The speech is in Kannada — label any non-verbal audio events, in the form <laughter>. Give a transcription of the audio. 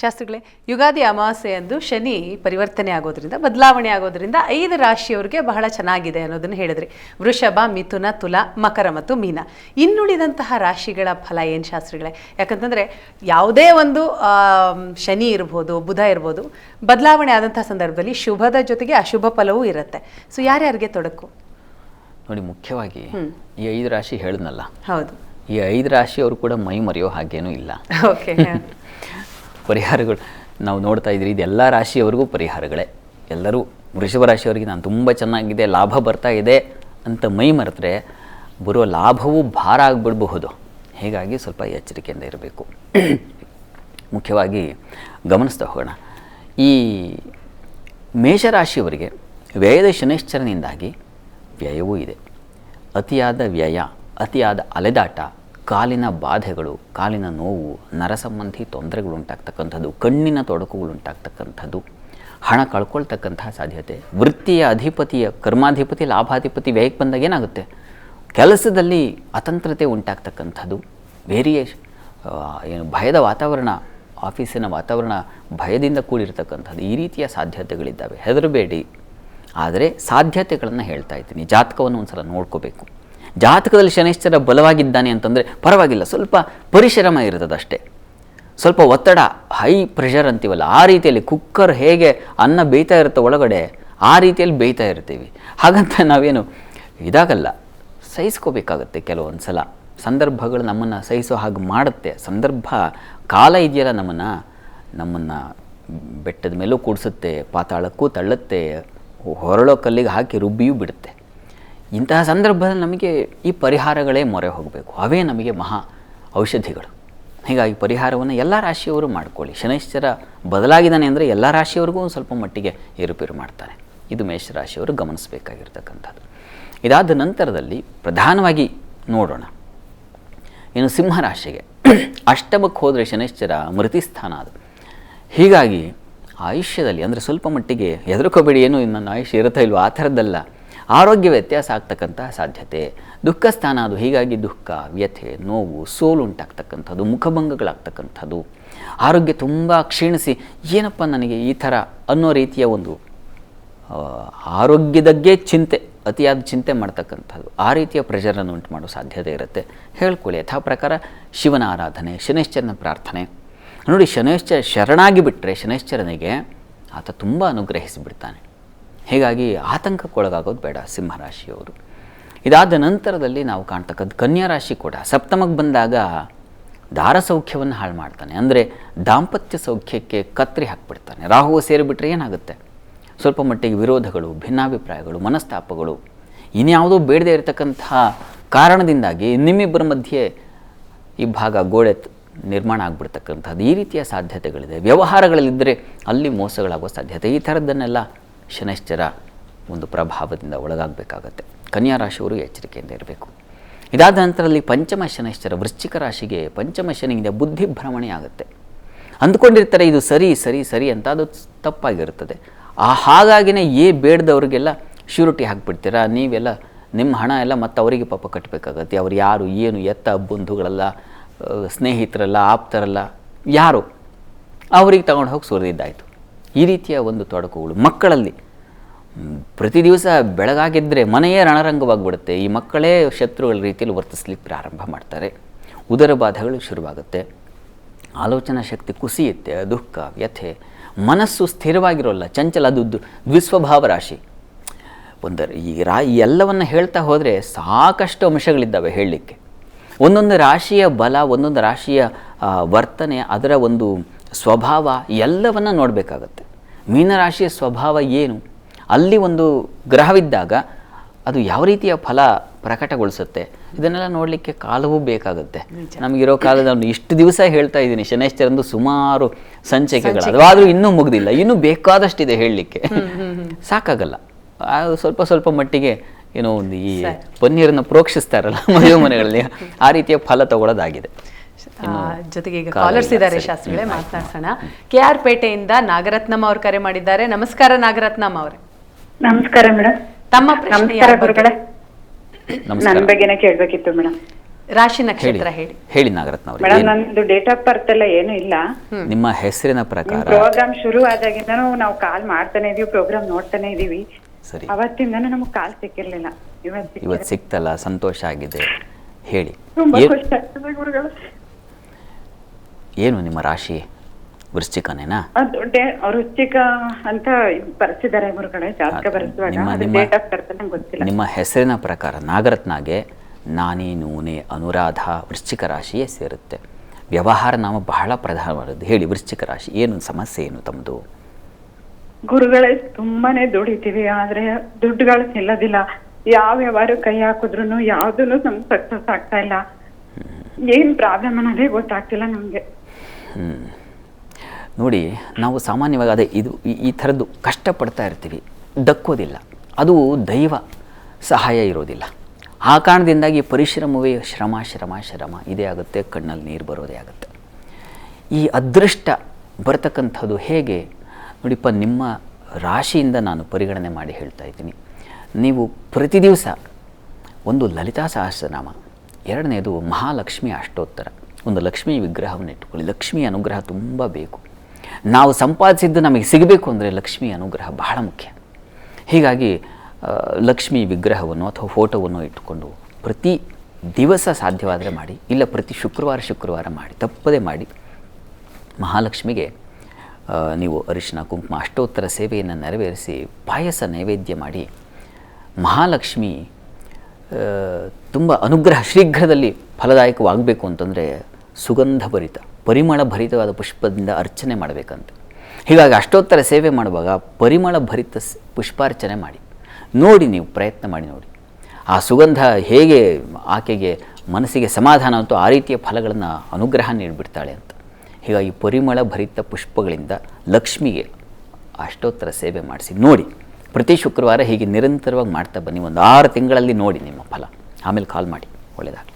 ಶಾಸ್ತ್ರಿಗಳೇ ಯುಗಾದಿ ಅಮಾವಾಸ್ಯೆಯಂದು ಶನಿ ಪರಿವರ್ತನೆ ಆಗೋದ್ರಿಂದ ಬದಲಾವಣೆ ಆಗೋದ್ರಿಂದ ಐದು ರಾಶಿಯವರಿಗೆ ಬಹಳ ಚೆನ್ನಾಗಿದೆ ಅನ್ನೋದನ್ನು ಹೇಳಿದ್ರಿ. ವೃಷಭ ಮಿಥುನ ತುಲ ಮಕರ ಮತ್ತು ಮೀನ. ಇನ್ನುಳಿದಂತಹ ರಾಶಿಗಳ ಫಲ ಏನು ಶಾಸ್ತ್ರಿಗಳೇ? ಯಾಕಂತಂದರೆ ಯಾವುದೇ ಒಂದು ಶನಿ ಇರ್ಬೋದು ಬುಧ ಇರ್ಬೋದು ಬದಲಾವಣೆ ಆದಂತಹ ಸಂದರ್ಭದಲ್ಲಿ ಶುಭದ ಜೊತೆಗೆ ಅಶುಭ ಫಲವೂ ಇರುತ್ತೆ. ಸೊ ಯಾರ್ಯಾರಿಗೆ ತೊಡಕು? ನೋಡಿ ಮುಖ್ಯವಾಗಿ ಈ ಐದು ರಾಶಿ ಹೇಳಿದ್ನಲ್ಲ. ಹೌದು. ಈ ಐದು ರಾಶಿಯವರು ಕೂಡ ಮೈ ಮರೆಯೋ ಹಾಗೇನೂ ಇಲ್ಲ. <laughs> ಓಕೆ ಪರಿಹಾರಗಳು ನಾವು ನೋಡ್ತಾ ಇದ್ರಿ ಇದೆಲ್ಲ ರಾಶಿಯವರಿಗೂ ಪರಿಹಾರಗಳೇ. ಎಲ್ಲರೂ ವೃಷಭ ರಾಶಿಯವರಿಗೆ ನಾನು ತುಂಬ ಚೆನ್ನಾಗಿದೆ, ಲಾಭ ಬರ್ತಾ ಇದೆ ಅಂತ ಮೈ ಮರೆತರೆ ಬರುವ ಲಾಭವೂ ಭಾರ ಆಗಿಬಿಡಬಹುದು. ಹೀಗಾಗಿ ಸ್ವಲ್ಪ ಎಚ್ಚರಿಕೆಯಿಂದ ಇರಬೇಕು. <clears throat> ಮುಖ್ಯವಾಗಿ ಗಮನಿಸ್ತಾ ಹೋಗೋಣ. ಈ ಮೇಷರಾಶಿಯವರಿಗೆ ವ್ಯಯದ ಶನೈಶ್ಚರನಿಂದಾಗಿ ವ್ಯಯವೂ ಇದೆ. ಅತಿಯಾದ ವ್ಯಯ, ಅತಿಯಾದ ಅಲೆದಾಟ ಕಾಲಿನ ಬಾಧೆಗಳು, ಕಾಲಿನ ನೋವು, ನರಸಂಬಂಧಿ ತೊಂದರೆಗಳು ಉಂಟಾಗ್ತಕ್ಕಂಥದ್ದು ಕಣ್ಣಿನ ತೊಡಕುಗಳು ಉಂಟಾಗ್ತಕ್ಕಂಥದ್ದು ಹಣ ಕಳ್ಕೊಳ್ತಕ್ಕಂತಹ ಸಾಧ್ಯತೆ, ವೃತ್ತಿಯ ಅಧಿಪತಿಯ, ಕರ್ಮಾಧಿಪತಿ, ಲಾಭಾಧಿಪತಿ, ವ್ಯಯಕ್ಕೆ ಬಂದಾಗ ಏನಾಗುತ್ತೆ? ಕೆಲಸದಲ್ಲಿ ಅತಂತ್ರತೆ ಉಂಟಾಗ್ತಕ್ಕಂಥದ್ದು ವೇರಿಯೇಷ್ ಏನು ಭಯದ ವಾತಾವರಣ, ಆಫೀಸಿನ ವಾತಾವರಣ ಭಯದಿಂದ ಕೂಡಿರ್ತಕ್ಕಂಥದ್ದು, ಈ ರೀತಿಯ ಸಾಧ್ಯತೆಗಳಿದ್ದಾವೆ. ಹೆದರಬೇಡಿ. ಆದರೆ ಸಾಧ್ಯತೆಗಳನ್ನು ಹೇಳ್ತಾ ಇದ್ದೀನಿ. ಜಾತಕವನ್ನು ಒಂದು ಸಲ ನೋಡ್ಕೋಬೇಕು. ಜಾತಕದಲ್ಲಿ ಶನಿಶ್ಚರ ಬಲವಾಗಿದ್ದಾನೆ ಅಂತಂದರೆ ಪರವಾಗಿಲ್ಲ, ಸ್ವಲ್ಪ ಪರಿಶ್ರಮ ಇರ್ತದಷ್ಟೇ. ಸ್ವಲ್ಪ ಒತ್ತಡ ಹೈ ಪ್ರೆಷರ್ ಅಂತೀವಲ್ಲ, ಆ ರೀತಿಯಲ್ಲಿ ಕುಕ್ಕರ್ ಹೇಗೆ ಅನ್ನ ಬೇಯ್ತಾ ಇರುತ್ತೆ ಒಳಗಡೆ, ಆ ರೀತಿಯಲ್ಲಿ ಬೇಯ್ತಾ ಇರ್ತೀವಿ. ಹಾಗಂತ ನಾವೇನು, ಇದಾಗಲ್ಲ, ಸಹಿಸ್ಕೋಬೇಕಾಗತ್ತೆ ಕೆಲವೊಂದು ಸಲ ಸಂದರ್ಭಗಳು ನಮ್ಮನ್ನು ಸಹಿಸೋ ಹಾಗೆ ಮಾಡುತ್ತೆ. ಸಂದರ್ಭ, ಕಾಲ ಇದೆಯಲ್ಲ ನಮ್ಮನ್ನು ನಮ್ಮನ್ನು ಬೆಟ್ಟದ ಮೇಲೂ ಕೂಡಿಸುತ್ತೆ, ಪಾತಾಳಕ್ಕೂ ತಳ್ಳುತ್ತೆ, ಹೊರಳೋ ಕಲ್ಲಿಗೆ ಹಾಕಿ ರುಬ್ಬಿಯೂ ಬಿಡುತ್ತೆ. ಇಂತಹ ಸಂದರ್ಭದಲ್ಲಿ ನಮಗೆ ಈ ಪರಿಹಾರಗಳೇ ಮೊರೆ ಹೋಗಬೇಕು. ಅವೇ ನಮಗೆ ಮಹಾ ಔಷಧಿಗಳು. ಹೀಗಾಗಿ ಪರಿಹಾರವನ್ನು ಎಲ್ಲ ರಾಶಿಯವರು ಮಾಡ್ಕೊಳ್ಳಿ. ಶನೈಶ್ಚರ ಬದಲಾಗಿದ್ದಾನೆ ಅಂದರೆ ಎಲ್ಲ ರಾಶಿಯವರಿಗೂ ಒಂದು ಸ್ವಲ್ಪ ಮಟ್ಟಿಗೆ ಏರುಪೇರು ಮಾಡ್ತಾನೆ. ಇದು ಮೇಷರಾಶಿಯವರು ಗಮನಿಸಬೇಕಾಗಿರ್ತಕ್ಕಂಥದ್ದು. ಇದಾದ ನಂತರದಲ್ಲಿ ಪ್ರಧಾನವಾಗಿ ನೋಡೋಣ. ಇನ್ನು ಸಿಂಹರಾಶಿಗೆ ಅಷ್ಟಮಕ್ಕೆ ಹೋದರೆ ಶನೈಶ್ಚರ ಮೃತಿಸ್ಥಾನ ಅದು. ಹೀಗಾಗಿ ಆಯುಷ್ಯದಲ್ಲಿ ಅಂದರೆ ಸ್ವಲ್ಪ ಮಟ್ಟಿಗೆ ಹೆದರ್ಕೋಬೇಡಿ. ಏನು ನನ್ನ ಆಯುಷ್ಯ ಇರುತ್ತಾ ಇಲ್ವೋ ಆ ಥರದ್ದಲ್ಲ. ಆರೋಗ್ಯ ವ್ಯತ್ಯಾಸ ಆಗ್ತಕ್ಕಂತಹ ಸಾಧ್ಯತೆ, ದುಃಖ ಸ್ಥಾನ ಅದು ಹೀಗಾಗಿ ದುಃಖ, ವ್ಯಥೆ, ನೋವು, ಸೋಲು ಉಂಟಾಗ್ತಕ್ಕಂಥದ್ದು, ಮುಖಭಂಗಗಳಾಗ್ತಕ್ಕಂಥದ್ದು. ಆರೋಗ್ಯ ತುಂಬ ಕ್ಷೀಣಿಸಿ, ಏನಪ್ಪ ನನಗೆ ಈ ಥರ ಅನ್ನೋ ರೀತಿಯ ಒಂದು ಆರೋಗ್ಯದಗ್ಗೆ ಚಿಂತೆ, ಅತಿಯಾದ ಚಿಂತೆ ಮಾಡ್ತಕ್ಕಂಥದ್ದು. ಆ ರೀತಿಯ ಪ್ರೆಷರನ್ನು ಉಂಟು ಮಾಡೋ ಸಾಧ್ಯತೆ ಇರುತ್ತೆ. ಹೇಳ್ಕೊಳ್ಳಿ ಯಥಾ ಪ್ರಕಾರ ಶಿವನ ಆರಾಧನೆ ಶನೈಶ್ಚರನ ಪ್ರಾರ್ಥನೆ. ನೋಡಿ ಶನೈಶ್ಚರ ಶರಣಾಗಿ ಬಿಟ್ಟರೆ ಶನೈಶ್ಚರನಿಗೆ ಆತ ತುಂಬ ಅನುಗ್ರಹಿಸಿಬಿಡ್ತಾನೆ. ಹೀಗಾಗಿ ಆತಂಕಕ್ಕೊಳಗಾಗೋದು ಬೇಡ ಸಿಂಹರಾಶಿಯವರು ಇದಾದ ನಂತರದಲ್ಲಿ ನಾವು ಕಾಣ್ತಕ್ಕಂಥ ಕನ್ಯಾ ರಾಶಿ ಕೂಡ ಸಪ್ತಮಕ್ಕೆ ಬಂದಾಗ ದಾರ ಸೌಖ್ಯವನ್ನು ಹಾಳು ಮಾಡ್ತಾನೆ. ಅಂದರೆ ದಾಂಪತ್ಯ ಸೌಖ್ಯಕ್ಕೆ ಕತ್ತರಿ ಹಾಕ್ಬಿಡ್ತಾನೆ. ರಾಹುವು ಸೇರಿಬಿಟ್ರೆ ಏನಾಗುತ್ತೆ? ಸ್ವಲ್ಪ ಮಟ್ಟಿಗೆ ವಿರೋಧಗಳು, ಭಿನ್ನಾಭಿಪ್ರಾಯಗಳು, ಮನಸ್ತಾಪಗಳು, ಇನ್ಯಾವುದೋ ಬೇಡದೇ ಇರತಕ್ಕಂತಹ ಕಾರಣದಿಂದಾಗಿ ನಿಮ್ಮಿಬ್ಬರ ಮಧ್ಯೆ ಈ ಭಾಗ ಗೋಡೆ ನಿರ್ಮಾಣ ಆಗ್ಬಿಡ್ತಕ್ಕಂಥದ್ದು ಈ ರೀತಿಯ ಸಾಧ್ಯತೆಗಳಿದೆ. ವ್ಯವಹಾರಗಳಲ್ಲಿದ್ದರೆ ಅಲ್ಲಿ ಮೋಸಗಳಾಗೋ ಸಾಧ್ಯತೆ. ಈ ಥರದ್ದನ್ನೆಲ್ಲ ಶನೈಶ್ಚರ ಒಂದು ಪ್ರಭಾವದಿಂದ ಒಳಗಾಗಬೇಕಾಗತ್ತೆ. ಕನ್ಯಾ ರಾಶಿಯವರು ಎಚ್ಚರಿಕೆಯಿಂದ ಇರಬೇಕು. ಇದಾದ ನಂತರದಲ್ಲಿ ಪಂಚಮ ಶನೈಶ್ಚರ ವೃಶ್ಚಿಕ ರಾಶಿಗೆ ಪಂಚಮ ಶನಿಯಿಂದ ಬುದ್ಧಿ ಭ್ರಮಣೆ ಆಗುತ್ತೆ. ಅಂದ್ಕೊಂಡಿರ್ತಾರೆ ಇದು ಸರಿ ಸರಿ ಸರಿ ಅಂತ ಅದು ತಪ್ಪಾಗಿರುತ್ತದೆ. ಆ ಹಾಗಾಗಿನೇ ಏ ಬೇಡದವ್ರಿಗೆಲ್ಲ ಶ್ಯೂರಿಟಿ ಹಾಕಿಬಿಡ್ತೀರಾ? ನೀವೆಲ್ಲ ನಿಮ್ಮ ಹಣ ಎಲ್ಲ ಮತ್ತೆ ಅವರಿಗೆ ಪಾಪ ಕಟ್ಟಬೇಕಾಗತ್ತೆ ಅವ್ರು ಯಾರು, ಏನು, ಎತ್ತ, ಬಂಧುಗಳಲ್ಲ ಸ್ನೇಹಿತರಲ್ಲ, ಆಪ್ತರಲ್ಲ, ಯಾರು? ಅವರಿಗೆ ತಗೊಂಡು ಹೋಗಿ ಸುರಿದಿದ್ದಾಯಿತು. ಈ ರೀತಿಯ ಒಂದು ತೊಡಕುಗಳು. ಮಕ್ಕಳಲ್ಲಿ ಪ್ರತಿ ದಿವಸ ಬೆಳಗಾಗಿದ್ದರೆ ಮನೆಯೇ ರಣರಂಗವಾಗಿಬಿಡುತ್ತೆ. ಈ ಮಕ್ಕಳೇ ಶತ್ರುಗಳ ರೀತಿಯಲ್ಲಿ ವರ್ತಿಸ್ಲಿಕ್ಕೆ ಪ್ರಾರಂಭ ಮಾಡ್ತಾರೆ. ಉದರ ಬಾಧೆಗಳು ಶುರುವಾಗುತ್ತೆ. ಆಲೋಚನಾ ಶಕ್ತಿ ಕುಸಿಯುತ್ತೆ, ದುಃಖ, ವ್ಯಥೆ. ಮನಸ್ಸು ಸ್ಥಿರವಾಗಿರೋಲ್ಲ, ಚಂಚಲ, ಅದು ದ್ವಿಸ್ವಭಾವ ರಾಶಿ. ಒಂದರ ಈ ರಾ, ಈ ಎಲ್ಲವನ್ನು ಹೇಳ್ತಾ ಹೋದರೆ ಸಾಕಷ್ಟು ಅಂಶಗಳಿದ್ದಾವೆ ಹೇಳಲಿಕ್ಕೆ. ಒಂದೊಂದು ರಾಶಿಯ ಬಲ, ಒಂದೊಂದು ರಾಶಿಯ ವರ್ತನೆ, ಅದರ ಒಂದು ಸ್ವಭಾವ, ಎಲ್ಲವನ್ನು ನೋಡಬೇಕಾಗತ್ತೆ. ಮೀನರಾಶಿಯ ಸ್ವಭಾವ ಏನು? ಅಲ್ಲಿ ಒಂದು ಗ್ರಹವಿದ್ದಾಗ ಅದು ಯಾವ ರೀತಿಯ ಫಲ ಪ್ರಕಟಗೊಳಿಸುತ್ತೆ? ಇದನ್ನೆಲ್ಲ ನೋಡಲಿಕ್ಕೆ ಕಾಲವೂ ಬೇಕಾಗುತ್ತೆ. ನಮಗಿರೋ ಕಾಲದ ಒಂದು ಇಷ್ಟು ದಿವಸ ಹೇಳ್ತಾ ಇದ್ದೀನಿ. ಶನೈಶ್ಚರಂದು ಸುಮಾರು ಸಂಚಿಕೆಗಳು ಅದು ಆದರೂ ಇನ್ನೂ ಮುಗ್ದಿಲ್ಲ. ಇನ್ನೂ ಬೇಕಾದಷ್ಟಿದೆ ಹೇಳಲಿಕ್ಕೆ. ಸಾಕಾಗಲ್ಲ. ಸ್ವಲ್ಪ ಸ್ವಲ್ಪ ಮಟ್ಟಿಗೆ ಏನೋ ಒಂದು ಈ ಪನ್ನೀರನ್ನು ಪ್ರೋಕ್ಷಿಸ್ತಾರಲ್ಲ <laughs> ಮದುವೆ ಮನೆಗಳಲ್ಲಿ ಆ ರೀತಿಯ ಫಲ ತಗೊಳ್ಳೋದಾಗಿದೆ. ಜೊತೆಗೆ ಈಗ ಕಾಲ ಕಾಲರ್ಸ್ ಇದ್ದಾರೆ. ಶಾಸ್ತ್ರಿಗಳೇ ಮಾತನಾಡ್ಸೋಣ. ಕೆ ಆರ್ ಪೇಟೆಯಿಂದ ನಾಗರತ್ನಮ್ಮ ಅವರು ಕರೆ ಮಾಡಿದ್ದಾರೆ. ನಮಸ್ಕಾರ ನಾಗರತ್ನಮ್ಮ ಅವರೇ. ನಮಸ್ಕಾರ ಮೇಡಮ್ ತಮ್ಮ ಪ್ರಶ್ನೆ ನಮಸ್ಕಾರ ಯಾರ ಬಗ್ಗೆ? ಗುರುಗಳೇ. ನನ್ ಬಗ್ಗೆನೇ ಕೇಳ್ಬೇಕಿತ್ತು ಮೇಡಮ್ ರಾಶಿ ನಕ್ಷತ್ರ ಹೇಳಿ. ಹೇಳಿ. ನಾಗರತ್ನ ಅವರು. ಮೇಡಮ್ ನಂದು ಡೇಟ್ ಆಫ್ ಬರ್ತ್ ಎಲ್ಲ ಏನು ಇಲ್ಲ. ನಿಮ್ಮ ಹೆಸರಿನ ಪ್ರಕಾರ? ಪ್ರೋಗ್ರಾಮ್ ಶುರು ಆದಾಗಿಂದನೂ ನಾವು ಕಾಲ್ ಮಾಡ್ತಾನೆ ಇದೀವಿ ಪ್ರೋಗ್ರಾಮ್ ನೋಡ್ತಾನೆ ಇದೀವಿ. ಸರಿ. ಅವತ್ತಿಂದನೂ ನಮಗೆ ಕಾಲ್ ಸಿಕ್ಕಿರ್ಲಿಲ್ಲ. ಇವತ್ತು ಸಿಕ್ತಲ್ಲ ಸಂತೋಷ ಆಗಿದೆ. ಹೇಳಿ. ತುಂಬಾ ಏನ್- ನಿಮ್ಮ ರಾಶಿ ವೃಶ್ಚಿಕನೇನಾ? ಅದು ಡೇ- ವೃಶ್ಚಿಕ ಅಂತ ಬರ್ಸಿದ್ದಾರೆ ಗುರುಗಳೇ ಜಾತಕ ಅದು ಬರೆಸುವಾಗ ನಿಮ್ಮ- ಅದು ನಿಮ್ಮ- ಡೇಟ್ ಆಫ್ ಬರ್ತ್ ನಂಗೆ ಗೊತ್ತಿಲ್ಲ. ನಿಮ್ಮ ಹೆಸರಿನ ಪ್ರಕಾರ ನಾಗರತ್ನಾಗೆ ನಾನಿ ನೂನೆ ಅನುರಾಧ ವೃಶ್ಚಿಕ ರಾಶಿಯೇ ಸೇರುತ್ತೆ. ವ್ಯವಹಾರ ನಾಮ ಬಹಳ ಪ್ರಧಾನವಾದದ್ದು. ಹೇಳಿ ವೃಶ್ಚಿಕ ರಾಶಿ ಏನು ಸಮಸ್ಯೆ ಏನು ತಮ್ಮದು ಗುರುಗಳೇ ತುಂಬಾನೇ ದುಡಿತೀವಿ ಆದ್ರೆ ದುಡ್ಡುಗಳು ನಿಲ್ಲೋದಿಲ್ಲ. ಯಾವ ವ್ಯವಹಾರ ಕೈ ಹಾಕಿದ್ರು ಯಾವ್ದೂನು ನಮ್ಗೆ ಸಕ್ಸಸ್ ಆಗ್ತಾ ಇಲ್ಲ. ಏನ್ ಪ್ರಾಬ್ಲಮ್ ಅನ್ನೋದೇ ಗೊತ್ತಾಗ್ತಿಲ್ಲ ನಮ್ಗೆ. ನೋಡಿ, ನಾವು ಸಾಮಾನ್ಯವಾಗಿ ಅದೇ ಇದು ಈ ಥರದ್ದು ಕಷ್ಟಪಡ್ತಾ ಇರ್ತೀವಿ. ದಕ್ಕೋದಿಲ್ಲ. ಅದು ದೈವ ಸಹಾಯ ಇರೋದಿಲ್ಲ. ಆ ಕಾರಣದಿಂದಾಗಿ ಪರಿಶ್ರಮವೇ ಶ್ರಮ ಶ್ರಮ ಶ್ರಮ. ಇದೇ ಆಗುತ್ತೆ, ಕಣ್ಣಲ್ಲಿ ನೀರು ಬರೋದೇ ಆಗುತ್ತೆ. ಈ ಅದೃಷ್ಟ ಬರ್ತಕ್ಕಂಥದ್ದು ಹೇಗೆ? ನೋಡಿಪ್ಪ, ನಿಮ್ಮ ರಾಶಿಯಿಂದ ನಾನು ಪರಿಗಣನೆ ಮಾಡಿ ಹೇಳ್ತಾ ಇದ್ದೀನಿ. ನೀವು ಪ್ರತಿ ದಿವಸ ಒಂದು ಲಲಿತಾ ಸಹಸ್ರನಾಮ, ಎರಡನೇದು ಮಹಾಲಕ್ಷ್ಮಿ ಅಷ್ಟೋತ್ತರ. ಒಂದು ಲಕ್ಷ್ಮೀ ವಿಗ್ರಹವನ್ನು ಇಟ್ಕೊಳ್ಳಿ ಲಕ್ಷ್ಮಿ ಅನುಗ್ರಹ ತುಂಬ ಬೇಕು. ನಾವು ಸಂಪಾದಿಸಿದ್ದು ನಮಗೆ ಸಿಗಬೇಕು ಅಂದರೆ ಲಕ್ಷ್ಮಿ ಅನುಗ್ರಹ ಬಹಳ ಮುಖ್ಯ. ಹೀಗಾಗಿ ಲಕ್ಷ್ಮಿ ವಿಗ್ರಹವನ್ನು ಅಥವಾ ಫೋಟೋವನ್ನು ಇಟ್ಟುಕೊಂಡು ಪ್ರತಿ ದಿವಸ ಸಾಧ್ಯವಾದರೆ ಮಾಡಿ, ಇಲ್ಲ ಪ್ರತಿ ಶುಕ್ರವಾರ ಶುಕ್ರವಾರ ಮಾಡಿ, ತಪ್ಪದೇ ಮಾಡಿ, ಮಹಾಲಕ್ಷ್ಮಿಗೆ ನೀವು ಅರಿಶಿನ, ಕುಂಕುಮ, ಅಷ್ಟೋತ್ತರ ಸೇವೆಯನ್ನು ನೆರವೇರಿಸಿ ಪಾಯಸ ನೈವೇದ್ಯ ಮಾಡಿ, ಮಹಾಲಕ್ಷ್ಮಿ ತುಂಬ ಅನುಗ್ರಹ ಶೀಘ್ರದಲ್ಲಿ ಫಲದಾಯಕವಾಗಬೇಕು ಅಂತಂದರೆ ಸುಗಂಧ ಭರಿತ ಪರಿಮಳ ಭರಿತವಾದ ಪುಷ್ಪದಿಂದ ಅರ್ಚನೆ ಮಾಡಬೇಕಂತ. ಹೀಗಾಗಿ ಅಷ್ಟೋತ್ತರ ಸೇವೆ ಮಾಡುವಾಗ ಪರಿಮಳ ಭರಿತ ಪುಷ್ಪಾರ್ಚನೆ ಮಾಡಿ. ನೋಡಿ ನೀವು, ಪ್ರಯತ್ನ ಮಾಡಿ ನೋಡಿ. ಆ ಸುಗಂಧ ಹೇಗೆ ಆಕೆಗೆ ಮನಸ್ಸಿಗೆ ಸಮಾಧಾನ ಅಂತೂ ಆ ರೀತಿಯ ಫಲಗಳನ್ನು ಅನುಗ್ರಹ ನೀಡಿಬಿಡ್ತಾಳೆ ಅಂತ. ಹೀಗಾಗಿ ಪರಿಮಳ ಭರಿತ ಪುಷ್ಪಗಳಿಂದ ಲಕ್ಷ್ಮಿಗೆ ಅಷ್ಟೋತ್ತರ ಸೇವೆ ಮಾಡಿಸಿ ನೋಡಿ. ಪ್ರತಿ ಶುಕ್ರವಾರ ಹೀಗೆ ನಿರಂತರವಾಗಿ ಮಾಡ್ತಾ ಬನ್ನಿ. ಒಂದು ಆರು ತಿಂಗಳಲ್ಲಿ ನೋಡಿ ನಿಮ್ಮ ಫಲ. ಆಮೇಲೆ ಕಾಲ್ ಮಾಡಿ. ಒಳ್ಳೆಯದಾಗಲಿ